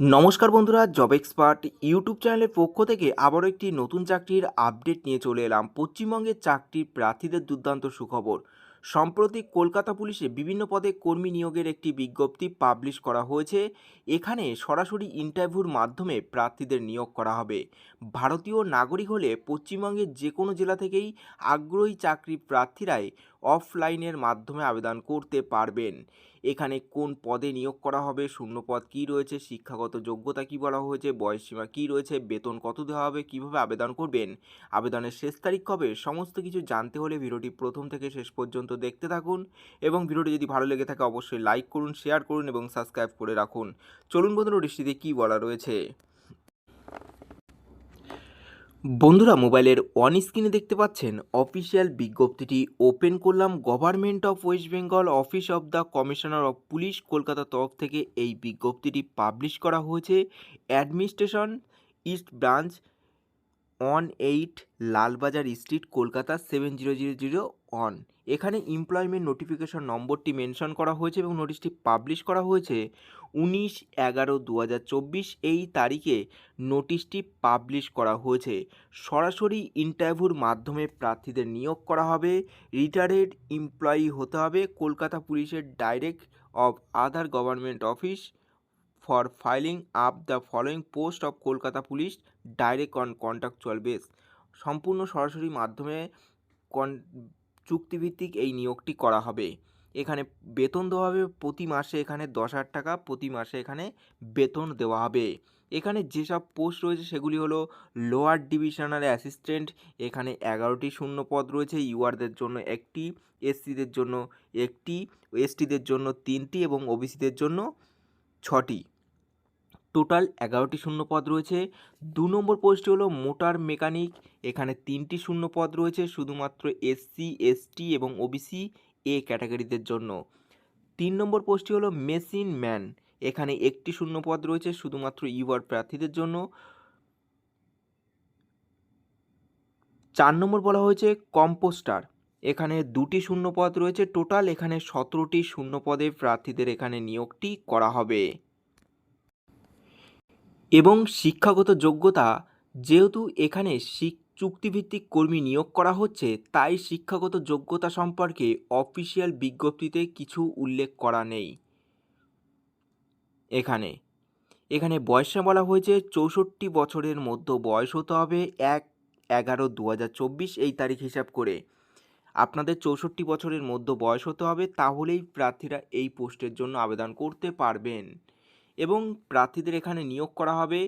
নমস্কার বন্ধুরা job expert YouTube চ্যানেলের পক্ষ থেকে আবারও একটি নতুন চাকরির আপডেট নিয়ে চলে এলাম। পশ্চিমবঙ্গের চাকরির প্রার্থীদের দুর্দান্ত সুখবর। সম্প্রতি কলকাতা পুলিশে বিভিন্ন পদে কর্মী নিয়োগের একটি বিজ্ঞপ্তি পাবলিশ করা হয়েছে। এখানে সরাসরি ইন্টারভিউর মাধ্যমে প্রার্থীদের নিয়োগ করা হবে। ভারতীয় নাগরিক হলে পশ্চিমবঙ্গের যে কোনো জেলা থেকেই আগ্রহী চাকরি প্রার্থীরাই অফলাইনের মাধ্যমে আবেদন করতে পারবেন। এখানে কোন পদে নিয়োগ করা হবে, শূন্য পদ কী রয়েছে, শিক্ষাগত যোগ্যতা কী বলা হয়েছে, বয়সসীমা কী রয়েছে, বেতন কত দেওয়া হবে, কীভাবে আবেদন করবেন, আবেদনের শেষ তারিখ কবে, সমস্ত কিছু জানতে হলে ভিডিওটি প্রথম থেকে শেষ পর্যন্ত দেখতে থাকুন এবং ভিডিওটি যদি ভালো লেগে থাকে অবশ্যই লাইক করুন, শেয়ার করুন এবং সাবস্ক্রাইব করে রাখুন। চলুন বন্ধুরা নোটিশটিতে কী বলা রয়েছে? বন্ধুরা, মোবাইলের অন স্ক্রিনে দেখতে পাচ্ছেন অফিসিয়াল বিজ্ঞপ্তিটি ওপেন করলাম। Government of West Bengal office of the commissioner of police কলকাতার তরফ থেকে এই বিজ্ঞপ্তিটি পাবলিশ করা হয়েছে। Administration east branch one eight Lalbazar street, Kolkata seven zero zero zero one এখানে এমপ্লয়মেন্ট নোটিফিকেশন নম্বরটি মেনশন করা হয়েছে এবং নোটিশটি পাবলিশ করা হয়েছে উনিশ এগারো দু এই তারিখে নোটিশটি পাবলিশ করা হয়েছে। সরাসরি ইন্টারভিউর মাধ্যমে প্রার্থীদের নিয়োগ করা হবে রিটায়ার্ড এমপ্লয়ি হতে হবে, কলকাতা পুলিশের direct of other government office for filing up the following post of Kolkata police direct on contractual base সম্পূর্ণ সরাসরি মাধ্যমে কন চুক্তিভিত্তিক এই নিয়োগটি করা হবে। এখানে বেতন দেওয়া হবে প্রতি মাসে এখানে দশ হাজার টাকা, প্রতি মাসে এখানে বেতন দেওয়া হবে। এখানে যেসব পোস্ট রয়েছে সেগুলি হলো লোয়ার ডিভিশনাল অ্যাসিস্ট্যান্ট এখানে এগারোটি শূন্য পদ রয়েছে, ইউআরদের জন্য একটি, এসসিদের জন্য একটি, এসটিদের জন্য তিনটি এবং ওবিসিদের জন্য ছটি। টোটাল এগারোটি শূন্য পদ রয়েছে। দু নম্বর পোস্টটি হলো মোটর মেকানিক। এখানে তিনটি শূন্য পদ রয়েছে, শুধুমাত্র এসসি এসটি এবং ওবিসি এ ক্যাটাগরিদের জন্য। তিন নম্বর পোস্টটি হলো মেশিন ম্যান। এখানে একটি শূন্য পদ রয়েছে, শুধুমাত্র ইউআর প্রার্থীদের জন্য। চার নম্বর বলা হয়েছে কম্পোস্টার। এখানে দুটি শূন্য পদ রয়েছে, টোটাল এখানে সতেরোটি শূন্য পদে প্রার্থীদের এখানে নিয়োগটি করা হবে। এবং শিক্ষাগত যোগ্যতা যেহেতু এখানে চুক্তিভিত্তিক কর্মী নিয়োগ করা হচ্ছে, তাই শিক্ষাগত যোগ্যতা সম্পর্কে অফিসিয়াল বিজ্ঞপ্তিতে কিছু উল্লেখ করা নেই। এখানে এখানে বয়সে বলা হয়েছে চৌষট্টি বছরের মধ্যে বয়স হতে হবে এক এগারো দু এই তারিখ হিসাব করে। আপনাদের চৌষট্টি বছরের মধ্যে বয়স হতে হবে, তাহলেই প্রার্থীরা এই পোস্টের জন্য আবেদন করতে পারবেন। এবং প্রার্থীদের এখানে নিয়োগ করা হবে।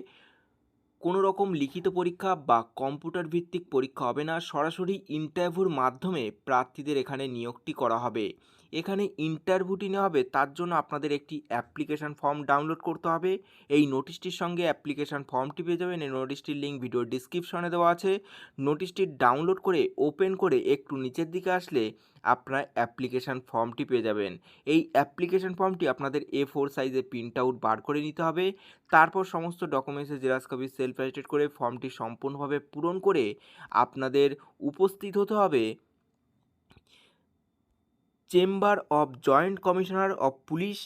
কোনো রকম লিখিত পরীক্ষা বা কম্পিউটার ভিত্তিক পরীক্ষা হবে না। সরাসরি ইন্টারভিউর মাধ্যমে প্রার্থীদের এখানে নিয়োগটি করা হবে। এখানে ইন্টারভিউটি নেওয়া হবে, তার জন্য আপনাদের একটি অ্যাপ্লিকেশান ফর্ম ডাউনলোড করতে হবে। এই নোটিশটির সঙ্গে অ্যাপ্লিকেশান ফর্মটি পেয়ে যাবেন। এই নোটিশটির লিঙ্ক ভিডিও ডিসক্রিপশনে দেওয়া আছে। নোটিশটি ডাউনলোড করে, ওপেন করে একটু নিচের দিকে আসলে আপনার অ্যাপ্লিকেশান ফর্মটি পেয়ে যাবেন। এই অ্যাপ্লিকেশান ফর্মটি আপনাদের এ ফোর সাইজে প্রিন্ট আউট বার করে নিতে হবে। তারপর সমস্ত ডকুমেন্টসের জেরাক্স কপি সেলফ অ্যাটেড করে ফর্মটি সম্পূর্ণভাবে পূরণ করে আপনাদের উপস্থিত হতে হবে। Chamber of joint commissioner of police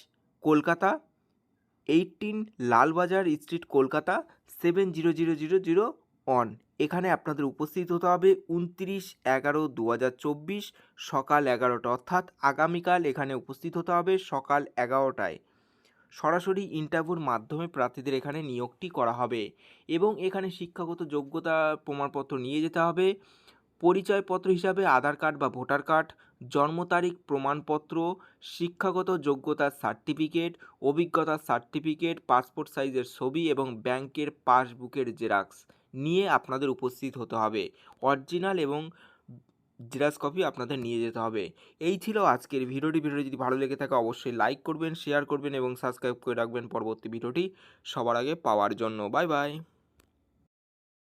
Kolkata eighteen Lalbazar street Kolkata seven zero zero zero zero one এখানে আপনাদের উপস্থিত হতে হবে উনত্রিশ এগারো দু সকাল এগারোটা। অর্থাৎ আগামীকাল এখানে উপস্থিত হতে হবে সকাল এগারোটায়। সরাসরি ইন্টারভিউর মাধ্যমে প্রার্থীদের এখানে নিয়োগটি করা হবে এবং এখানে শিক্ষাগত যোগ্যতা প্রমাণপত্র নিয়ে যেতে হবে, পরিচয়পত্র হিসাবে আধার কার্ড বা ভোটার কার্ড, জন্ম তারিখ প্রমাণপত্র, শিক্ষাগত যোগ্যতার সার্টিফিকেট অভিজ্ঞতার সার্টিফিকেট পাসপোর্ট সাইজের ছবি এবং ব্যাংকের পাসবুকের জেরাক্স নিয়ে আপনাদের উপস্থিত হতে হবে। অরিজিনাল এবং জেরাক্স কপি আপনাদের নিয়ে যেতে হবে। এই ছিল আজকের ভিডিওটি। ভিডিওটি যদি ভালো লেগে থাকে, অবশ্যই লাইক করবেন শেয়ার করবেন এবং সাবস্ক্রাইব করে রাখবেন পরবর্তী ভিডিওটি সবার আগে পাওয়ার জন্য। Bye bye